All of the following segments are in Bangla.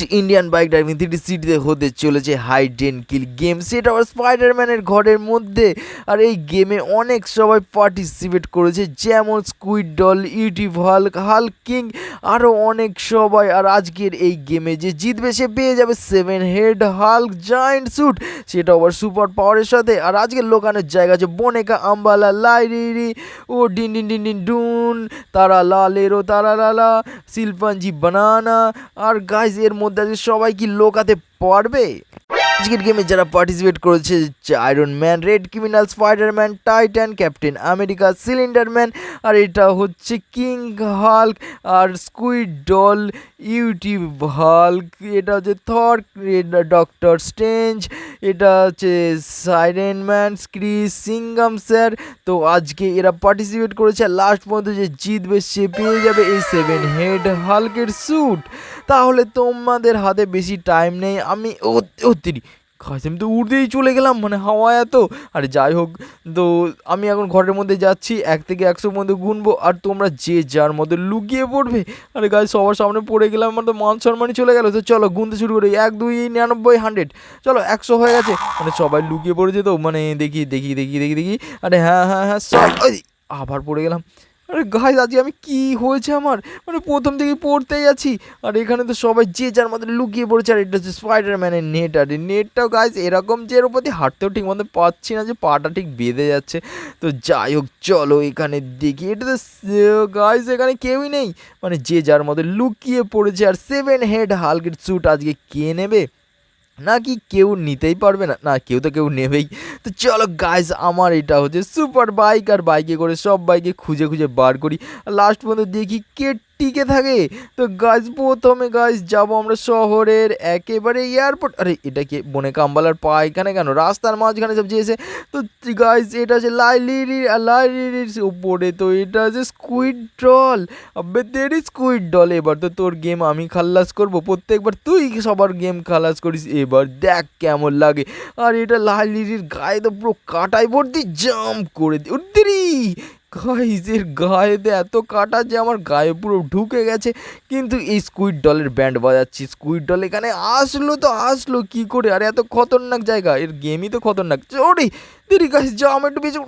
ইন্ডিয়ান বাইক ড্রাইভিং থ্রি সিটিতে হতে চলেছে হাইডেন কিল গেম সেটা আবার স্পাইডারম্যানের ঘরের মধ্যে। আর এই গেমে অনেক সবাই পার্টিসিপেট করেছে, যেমন squid doll YouTube hulk hulk king আরও অনেক সবাই। আর আজকের এই গেমে যে জিতবে, সে পেয়ে যাবে seven head hulk giant suit সেটা আবার সুপার পাওয়ারের সাথে। আর আজকের লোকানের জায়গা আছে বনেকা আম্বালা লাইরিরি ও ডিন ডিন ডিন ডিন, ডুন তারা লালেরো তারা লালা শিল্পাঞ্জি বানানা আর গাইজ এর মধ্যে আছে, সবাই কি লোকাতে পারবে? আজকের গেমে যারা পার্টিসিপেট করেছে Iron Man red criminal spiderman titan Captain America cylinder man আর এটা হচ্ছে কিং হাল্ক আর স্কুইড ডল ইউটিউব হাল্ক এটা হচ্ছে থর ডক্টর স্ট্রেঞ্জ এটা হচ্ছে siren man Chris Singham sir. তো আজকে এরা পার্টিসিপেট করেছে। লাস্ট পর্যন্ত যে জিতবে, সে পেয়ে যাবে এই সেভেন হেড হালকের স্যুট তাহলে তোমাদের হাতে বেশি টাইম নেই। আমি তিরি খাস তো উড়তেই চলে গেলাম মানে হাওয়া এত। আরে যাই হোক, তো আমি এখন ঘরের মধ্যে যাচ্ছি, এক থেকে একশোর মধ্যে গুনবো, আর তোমরা যে যার মধ্যে লুকিয়ে পড়বে। আরে গাছ সবার সামনে পড়ে গেলাম, আমার তো মান সম্মানই চলে গেলো। তো চলো, গুনতে শুরু করি। এক, দুই, নিরানব্বই হান্ড্রেড চলো, একশো হয়ে গেছে। মানে সবাই লুকিয়ে পড়েছে তো মানে দেখি দেখি দেখি দেখি দেখি। আরে হ্যাঁ হ্যাঁ হ্যাঁ সব আবার পড়ে গেলাম। আরে গাইজ আজকে আমি কি হয়েছে আমার? মানে প্রথম থেকেই পড়তেই আছি। আর এখানে তো সবাই যে যার মধ্যে লুকিয়ে পড়েছে, আর এটা হচ্ছে স্পাইডারম্যানের নেট আর নেটটাও গাইজ এরকম যে এর উপর দিয়ে হাঁটতেও ঠিক মতো পাচ্ছি না যে পাটা ঠিক বেঁধে যাচ্ছে। তো যাই হোক, চলো এখানে দেখি। এটা তো গাইজ এখানে কেউই নেই। মানে যে যার মধ্যে লুকিয়ে পড়েছে, আর সেভেন হেড হালকের স্যুট আজকে কে নেবে? নাকি কেউ নিতেই পারবে না? না, কেউ তো কেউ নেবেই। তো চলো গাইজ আমার এটা হচ্ছে সুপার বাইক আর বাইকে করে সব বাইকে খুঁজে খুঁজে বার করি। লাস্ট পর্যন্ত দেখি কে টিকে থাকে। তো গাইজ প্রথমে গাইজ যাব আমরা শহরের একেবারে এয়ারপোর্ট আরে, এটা কি বনে কাম্বালার পা এখানে কেন? রাস্তার মাঝখানে সব যেয়েছে তো গাইজ এটা হচ্ছে লাইলিরি আর লাইলিরির উপরে তো এটা আছে স্কুইড ডল আবে তেরি স্কুইড ডল এবার তো তোর গেম আমি খাল্লাস করব। প্রত্যেকবার তুই সবার গেম খালাস করিস। এবার দেখ কেমন লাগে। আর এটা লাইলিরির গায়ে তো পুরো কাটাই ভর্তি জাম্প করে দি গাইজের গায়েতে এত কাটা যে আমার গায়ে পুরো ঢুকে গেছে। কিন্তু এই স্কুইড ডলের ব্যান্ড বাজাচ্ছি। স্কুইড ডল এখানে আসলো তো আসলো, কি করে? আর এত খতরনাক জায়গা। এর গেমই তো খতরনাক। ওরে, দেরি গাছ যা, আমার একটু বেশি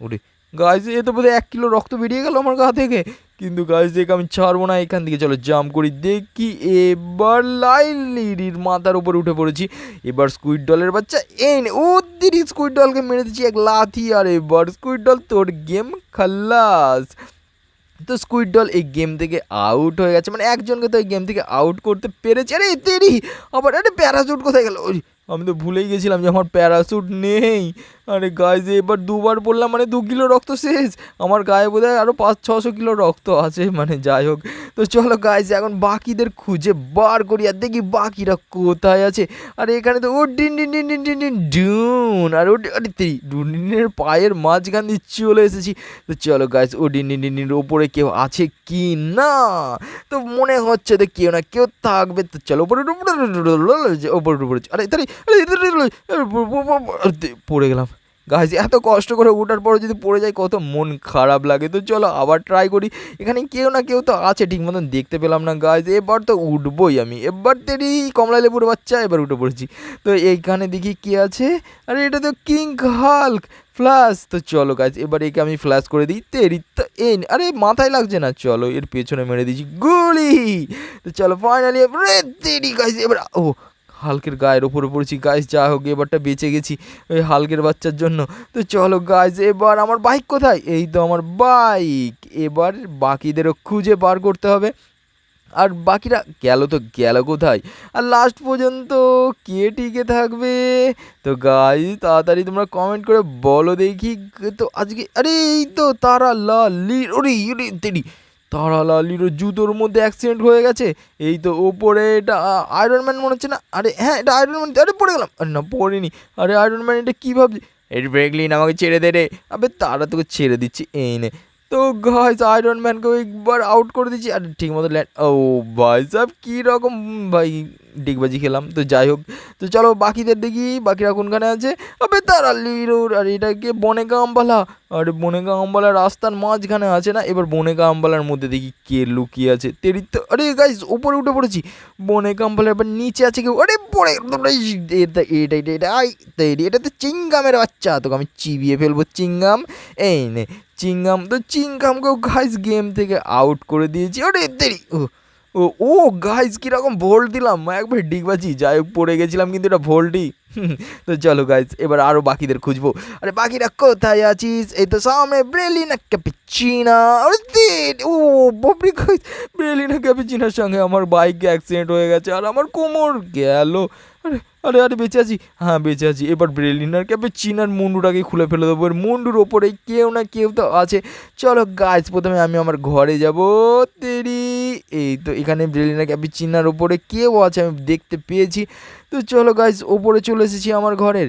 ওরে গাছ এ তো বোধহয় এক কিলো রক্ত বেরিয়ে গেল আমার গা থেকে। কিন্তু গাছ দেখে আমি ছাড়বো না এখান থেকে। চলো জাম করি। দেখি, এবার লাইন লিডির মাথার উপর উঠে পড়েছি। এবার স্কুইড ডলের বাচ্চা এই ও দিদি স্কুইড ডলকে মেরে দিচ্ছি এক লাথি, আর এবার স্কুইড ডল তোর গেম খাল্লাস তো স্কুইড ডল এই গেম থেকে আউট হয়ে গেছে। মানে একজনকে তো এই গেম থেকে আউট করতে পেরেছে। আরে তেরি আবার আরে প্যারাসুট কোথায় গেল? আমি তো ভুলেই গেছিলাম যে আমার প্যারাসুট নেই। আরে গায়ে যে এবার দুবার পড়লাম মানে দু কিলো রক্ত শেষ আমার গায়ে বোধ হয় আরও পাঁচ ছশো কিলো রক্ত আছে মানে যাই হোক তো চলো গাইজ এখন বাকিদের খুঁজে বার করি আর দেখি বাকিরা কোথায় আছে আর এখানে তো ও ডিন ডিন ডিন ডিন ডিন ডিন ডুন আর ও আরে তেরি ডুনের পায়ের মাঝখান দিয়ে চলে এসেছি তো চলো গাইজ ও ডিন ডিন ডিন ডিন ওপরে কেউ আছে কি না তো মনে হচ্ছে তো কেউ না কেউ থাকবে তো চলো ওপরে ওপরে উপরে আরে তারি পড়ে গেলাম গাছ, এত কষ্ট করে ওঠার পরে যদি পড়ে যায়, কত মন খারাপ লাগে। তো চলো আবার ট্রাই করি। এখানে কেউ না কেউ তো আছে, ঠিক মতন দেখতে পেলাম না গাছ। এবার তো উঠবই আমি। এবার তেরি কমলা লেবুর বাচ্চা, এবার উঠে পড়েছি। তো এইখানে দেখি কি আছে। আরে এটা তো কিং হাল্ক ফ্ল্যাশ তো চলো গাছ, এবার একে আমি ফ্ল্যাশ করে দিই। তেরি তো এন। আরে মাথায় লাগছে না, চলো এর পেছনে মেরে দিচ্ছি গুলি! তো চলো ফাইনালি তেরি গাছ, এবার ও হালকের গায়ের ওপরে পড়েছি। গাছ যা হোক, এবারটা বেঁচে গেছি ওই হালকের বাচ্চার জন্য। তো চলো গাছ এবার আমার বাইক কোথায়? এই তো আমার বাইক। এবার বাকিদেরও খুঁজে বার করতে হবে। আর বাকিরা গেল তো, গেল কোথায়? আর লাস্ট পর্যন্ত কে টিকে থাকবে? তো গাই তাড়াতাড়ি তোমরা কমেন্ট করে বলো দেখি। তো আজকে, আরে এই তো তারা লালি ওরে ওরে তেরি। তারা লালির জুতোর মধ্যে অ্যাক্সিডেন্ট হয়ে গেছে। এই তো ওপরে এটা আয়রন ম্যান মনে হচ্ছে না? আরে হ্যাঁ এটা আয়রন ম্যান আরে, পড়ে গেলাম। আরে, না, পড়িনি। আরে আয়রন ম্যান এটা কী ভাবছি? এটা ব্রেকলিন আমাকে ছেড়ে দে রে। আবে, তারা তোকে ছেড়ে দিচ্ছি, এই নে। তো গাইস আয়রন ম্যানকে একবার আউট করে দিচ্ছি। আর ঠিক মতো ল্যান্ড, ও ভাই, সাহেব কীরকম ভাই ডিগবাজি খেলাম। তো যাই হোক তো চলো বাকিদের দেখি, বাকিরা কোনখানে আছে? আবে তারা লিরোর আর এটাকে বনেগা আম্বালা? আর বনেগা আম্বালা রাস্তার মাঝখানে আছে না? এবার বনেগা আম্বালার মধ্যে দেখি কে লুকিয়ে আছে। তেরি তো, আরে গাইস উপরে উঠে পড়েছি। বনেগা আম্বালা এবার নিচে আছে কেউ? আরে পড়ে এটা এটা এটা এটা, আই, তেরি, এটা তো চিংগামের বাচ্চা। তোকে আমি চিবিয়ে ফেলব, চিংগাম। এই নে, চিংগাম, তো চিংগামকেও গাইস গেম থেকে আউট করে দিয়েছি। আরে তেরি ও ও গাইজ কীরকম ভোল্ট দিলাম? একবার ডিগবাজি যাই হোক, পড়ে গেছিলাম কিন্তু এটা ভোল্টই। তো চলো গাইজ এবার আরও বাকিদের খুঁজবো। আরে, বাকিরা কোথায় আছিস? এই তো সামনে ব্রেলিনা ক্যাপিচিনা। ও, বাপরে গাইজ ব্রেলিনা ক্যাপিচিনার সঙ্গে আমার বাইক অ্যাক্সিডেন্ট হয়ে গেছে, আর আমার কোমর গেল। আরে আরে আরে, বেঁচে আছি। হ্যাঁ বেঁচে আছি। এবার ব্রেলিনার ক্যাপিচিনার মুন্ডুটাকে খুলে ফেলে দেবো। এর মুন্ডুর ওপরে কেউ না কেউ তো আছে। চলো গাছ প্রথমে আমি আমার ঘরে যাব। তেরি, এই তো এখানে ব্রেলিনার ক্যাপে চিনার ওপরে কেউ আছে, আমি দেখতে পেয়েছি। তো চলো গাছ ওপরে চলে এসেছি আমার ঘরের।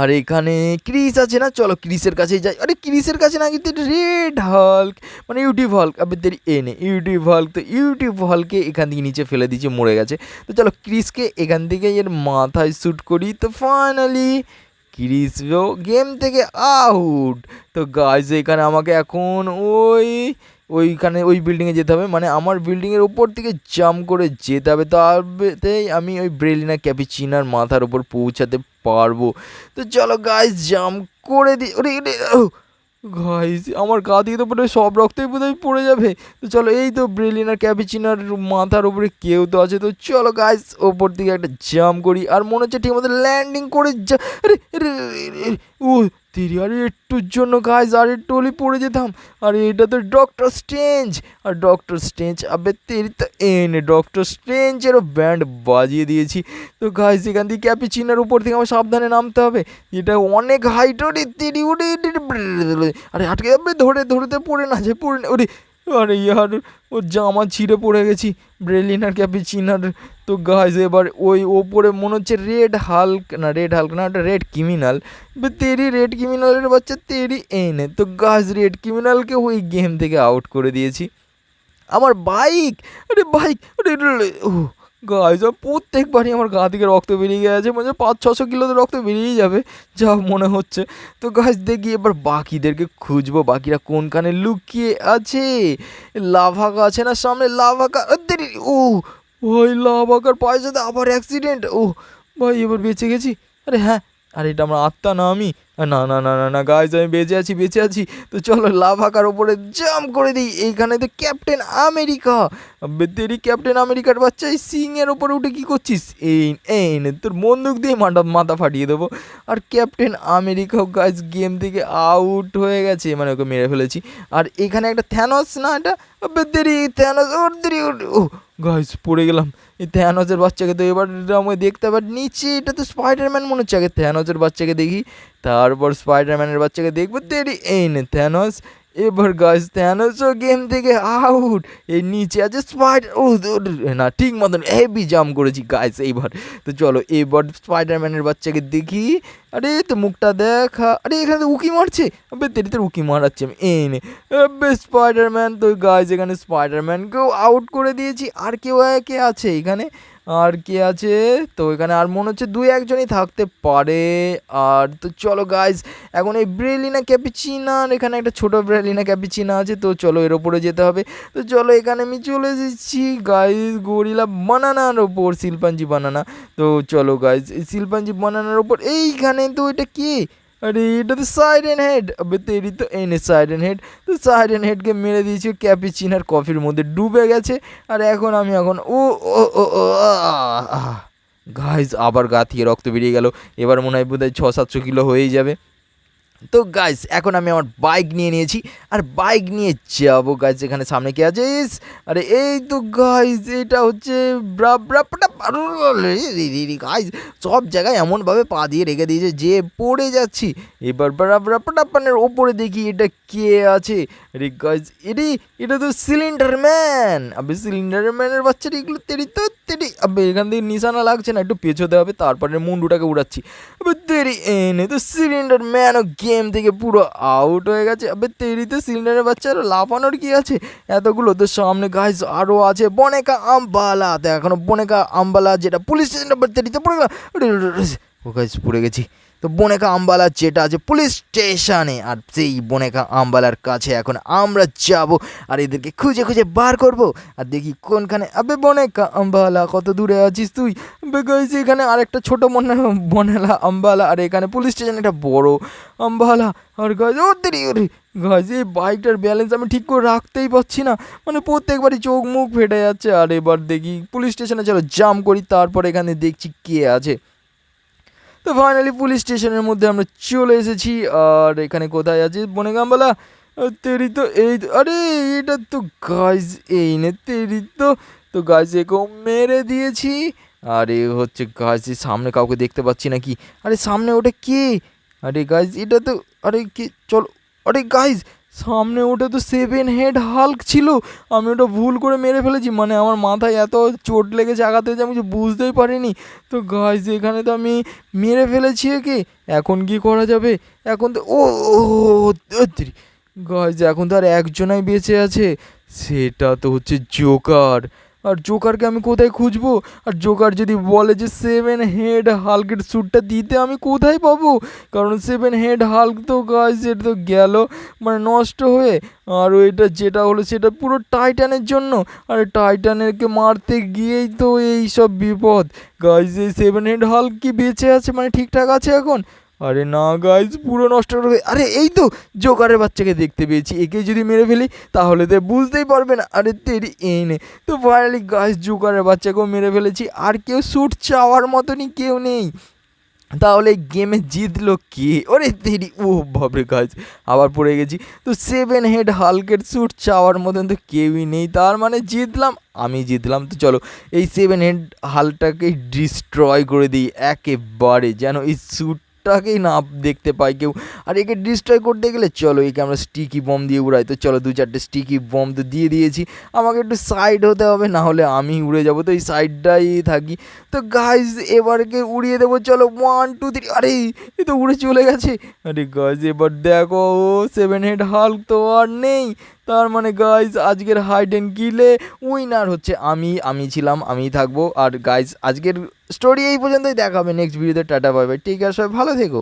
আর এখানে ক্রিস আছে না? চলো ক্রিসের কাছেই যাই। আরে ক্রিসের কাছে না কিন্তু রেড হল্ক মানে ইউটিউব হল্ক। আবে তেরি এনে ইউটিউব হল্ক। তো ইউটিউব হলকে এখান থেকে নিচে ফেলে দিয়েছে, মরে গেছে। তো চলো ক্রিসকে এখান থেকে এর মাথায় শ্যুট করি। তো ফাইনালি ক্রিসও গেম থেকে আউট তো গাইজ এখানে আমাকে এখন ওই ওইখানে ওই বিল্ডিংয়ে যেতে হবে। মানে আমার বিল্ডিংয়ের ওপর থেকে জাম্প করে যেতে হবে। তারতেই আমি ওই ব্রেলিনা ক্যাপিচিনার মাথার ওপর পৌঁছাতে পারব। তো চলো গাইজ জাম্প করে দিই গাইজ আমার গা থেকে তো পুরো সব রক্তই বোধহয় পড়ে যাবে। তো চলো এই তো ব্রেলিনার ক্যাপিচিনার মাথার উপরে কেউ তো আছে। তো চলো গাইজ ওপর দিকে একটা জাম্প করি। আর মনে হচ্ছে ঠিক মতো ল্যান্ডিং করে যা আরে, ও তেরি আরে একটুর জন্য গাইজ আর একটু হলে পড়ে যেতাম। আরে এটা তো ডক্টর স্ট্রেঞ্জ আর ডক্টর স্ট্রেঞ্জ আবে তেরি তো এনে ডক্টর স্ট্রেঞ্জেরও ব্যান্ড বাজিয়ে দিয়েছি। তো গাইজ এখান থেকে ক্যাপিচিনার উপর থেকে আমার সাবধানে নামতে হবে। এটা অনেক হাইট ওরে তেরি, উড়ে আরে আটকে যাবে, ধরে ধরতে পড়ে না, যে পড়ে না, ওরে আরে ইয়ার, ওর জামা ছিঁড়ে পড়ে গেছি। ব্রেলিনার ক্যাপিচিনার। তো গাছ এবার ওই ওপরে মনে হচ্ছে রেড হাল্ক না রেড হাল্ক না, ওটা রেড ক্রিমিনাল তেরি রেড ক্রিমিনালের বাচ্চা তেরি এনে। তো গাছ রেড ক্রিমিনালকে ওই গেম থেকে আউট করে দিয়েছি। আমার বাইক আরে বাইক আরে ও গাইজ প্রত্যেকবারই আমার গা থেকে রক্ত বেরিয়ে গেছে মানে পাঁচ, ছশো কিলোতে রক্ত বেরিয়েই যাবে, যা মনে হচ্ছে। তো গাছ দেখি এবার বাকিদেরকে খুঁজবো, বাকিরা কোনখানে লুকিয়ে আছে? লাভাকা আছে না সামনে? দেরি, ও ভাই লাভাকার পায়ের সাথে আবার অ্যাক্সিডেন্ট ও, ভাই, এবার বেঁচে গেছি। আরে হ্যাঁ আরে এটা আমার আত্মা না আমি। না না না না না গাইজ আমি বেঁচে আছি বেঁচে আছি। তো চলো লাভাকার ওপরে জাম্প করে দিই। এইখানে তো ক্যাপ্টেন আমেরিকা আবে তেরি ক্যাপ্টেন আমেরিকার বাচ্চা, এই সিংয়ের ওপরে উঠে কি করছিস? এই এই নে, তোর বন্দুক দিয়ে মাথা মাথা ফাটিয়ে দেবো। আর ক্যাপ্টেন আমেরিকাও গাইজ গেম থেকে আউট হয়ে গেছে মানে ওকে মেরে ফেলেছি। আর এখানে একটা থ্যানস না এটা? আবে তেরি থ্যানস ওর দেরি ও গাইজ পড়ে গেলাম। এই থ্যানসের বাচ্চাকে তো এবার আমাকে দেখতে আবার নিচে এটা তো স্পাইডারম্যান মনে হচ্ছে। আগে থ্যানসের বাচ্চাকে দেখি, তারপর স্পাইডারম্যানের বাচ্চাকে দেখব তেরি এই নে থ্যানস এবার গাছ থ্যানসও গেম থেকে আউট এই নিচে আছে স্পাইডার ও, না ঠিক মতন হেভি জাম্প করেছি গাছ এইবার। তো চলো এবার স্পাইডারম্যানের বাচ্চাকে দেখি। আরে, তো মুখটা দেখা আরে, এখানে তো উকি মারছে। আবে, তেরি তোর উকি মারাচ্ছে, আমি এই নে। আবে স্পাইডারম্যান তো গাছ এখানে স্পাইডারম্যানকেও আউট করে দিয়েছি। আর কেউ কে আছে এখানে? আর কে আছে? তো এখানে আর মনে হচ্ছে দুই একজনই থাকতে পারে। আর তো চলো গাইজ এখন এই ব্রেলিনা ক্যাপিচিনার এখানে একটা ছোটো ব্রেলিনা ক্যাপিচিনা আছে, তো চলো এর ওপরে যেতে হবে। তো চলো এখানে আমি চলে এসেছি গাইজ গরিলা বানানার ওপর শিল্পাঞ্জি বানানা তো চলো গাইজ এই শিল্পাঞ্জি বানানার ওপর, এইখানে তো এটা কি? আরে, এটা তো সাইরেন হেড আবে তেরি তো এনে সাইরেন হেড তো সাইরেন হেডকে মেরে দিয়েছি ক্যাপিচিনার কফির মধ্যে ডুবে গেছে। আর এখন আমি এখন ও ও ও ও গাইজ আবার গা থেকে রক্ত বেরিয়ে গেল। এবার মনে হয় বোধহয় ছ সাতশো কিলো হয়েই যাবে। তো গাইজ এখন আমি আমার বাইক নিয়ে নিয়েছি। আর বাইক নিয়ে যাব গাইজ এখানে সামনে কে আছিস আরে এই তো গাইজ এটা হচ্ছে গাইজ সব জায়গায় এমনভাবে পা দিয়ে রেখে দিয়েছে যে পড়ে যাচ্ছি। এবার ব্রাপটাপানের ওপরে দেখি এটা কে আছে। আরে গাইজ এরে, এটা তো সিলিন্ডার ম্যান আবে সিলিন্ডার ম্যানের বাচ্চাটা এগুলো তেরি তো তেরি। আবে এখান থেকে নিশানা লাগছে না, একটু পেছোতে হবে, তারপরে মুন্ডুটাকে উড়াচ্ছি। আবে তেরি, এনে তো সিলিন্ডার ম্যানও গেম থেকে পুরো আউট হয়ে গেছে। আবে তেরিতে সিলিন্ডারের বাচ্চা আরও লাফানোর কি আছে? এতগুলো তো সামনে গাইজ আরও আছে। বনেকা আম্বালা। তো এখন বনেকা আম্বালা, যেটা পুলিশ স্টেশন নাম্বার তেরিতে পড়ে গেল। ও গাইজ পড়ে গেছি। তো বনেকা আম্বালা যেটা আছে পুলিশ স্টেশনে। আর সেই বনেকা আম্বালার কাছে এখন আমরা যাব আর এদেরকে খুঁজে খুঁজে বার করব আর দেখি কোনখানে। আবে বনেকা আম্বালা, কত দূরে আছিস তুই? এখানে আরেকটা ছোট মনে বনেলা আম্বালা আর এখানে পুলিশ স্টেশন একটা বড় আম্বালা। আর গাইজ ও ওরে গাইজ এই বাইকটার ব্যালেন্স আমি ঠিক করে রাখতেই পারছি না। মানে প্রত্যেকবারই চোখ মুখ ফেটে যাচ্ছে। আর এবার দেখি পুলিশ স্টেশনে চলো জাম করি, তারপর এখানে দেখছি কে আছে। তো ফাইনালি পুলিশ স্টেশনের মধ্যে আমরা চলে এসেছি। আর এখানে কোথায় আছে? বনেগামবালা। তেরি তো এই আরে, এটা তো গাইজ এই নে তেরি তো। তো গাইজ একেও মেরে দিয়েছি। আরে, হচ্ছে গাইজ সামনে কাউকে দেখতে পাচ্ছি নাকি? আরে, সামনে ওটা কে? আরে গাইজ এটা তো আরে, কে চলো আরে গাইজ সামনে ওটা তো সেভেন হেড হাল্ক ছিল। আমি ওটা ভুল করে মেরে ফেলেছি। মানে আমার মাথায় এত চোট লেগেছে আঘাত হয়েছে, আমি কিছু বুঝতেই পারিনি। তো গাছ এখানে তো আমি মেরে ফেলেছি একে। এখন কি করা যাবে? এখন তো ও গাছ এখন তো আর একজনাই বেঁচে আছে। সেটা তো হচ্ছে জোকার আর জোকারকে আমি কোথায় খুঁজবো? আর জোকার যদি বলে যে সেভেন হেড হালকের স্যুটটা দিতে আমি কোথায় পাবো? কারণ সেভেন হেড হাল্ক তো গাছ তো গেল। মানে নষ্ট হয়ে। আর ওইটা যেটা হলো সেটা পুরো টাইটানের জন্য। আর টাইটানেরকে মারতে গিয়েই তো এই সব বিপদ। গাইজ এই সেভেন হেড হাল্ক কি বেঁচে আছে? মানে ঠিকঠাক আছে এখন? আরে না গাইজ পুরো নষ্ট করে আরে, এই তো জোকারের বাচ্চাকে দেখতে পেয়েছি। একে যদি মেরে ফেলি, তাহলে তো বুঝতেই পারবে না। আরে, তেরি এই নে তো ফাইনালি গাইজ জোকারের বাচ্চাকেও মেরে ফেলেছি। আর কেউ শ্যুট চাওয়ার মতনই কেউ নেই। তাহলে গেমে জিতলো কে? ওরে, তেরি, ও বাবরে গাছ আবার পড়ে গেছি। তো সেভেন হেড হালকের স্যুট চাওয়ার মতন তো কেউই নেই। তার মানে জিতলাম, আমি জিতলাম। তো চলো, এই সেভেন হেড হালটাকে ডিস্ট্রয় করে দিই। একেবারে যেন এই স্যুট টাকেই না দেখতে পাই কেউ। আর একে ডিস্ট্রয় করতে গেলে চলো, একে আমরা স্টিকি বম দিয়ে উড়াই। তো চলো, দু চারটে স্টিকি বম তো দিয়ে দিয়েছি। আমাকে একটু সাইড হতে হবে, না হলে আমি উড়ে যাব। তো এই সাইডটাই থাকি। তো গাইজ এবারকে উড়িয়ে দেবো? চলো ওয়ান টু থ্রি আরে, এ তো উড়ে চলে গেছে। আরে গাইজ এবার দেখো, ও সেভেন হেড হাল্ক তো আর নেই। তার মানে গাইজ আজকের হাইড অ্যান্ড কিলে উইনার হচ্ছে আমি আমি ছিলাম আমিই থাকব। আর গাইজ আজকের স্টোরি এই পর্যন্তই দেখাবে নেক্সট ভিডিওতে টাটা বাই বাই ঠিক আছে সবাই ভালো থেকো।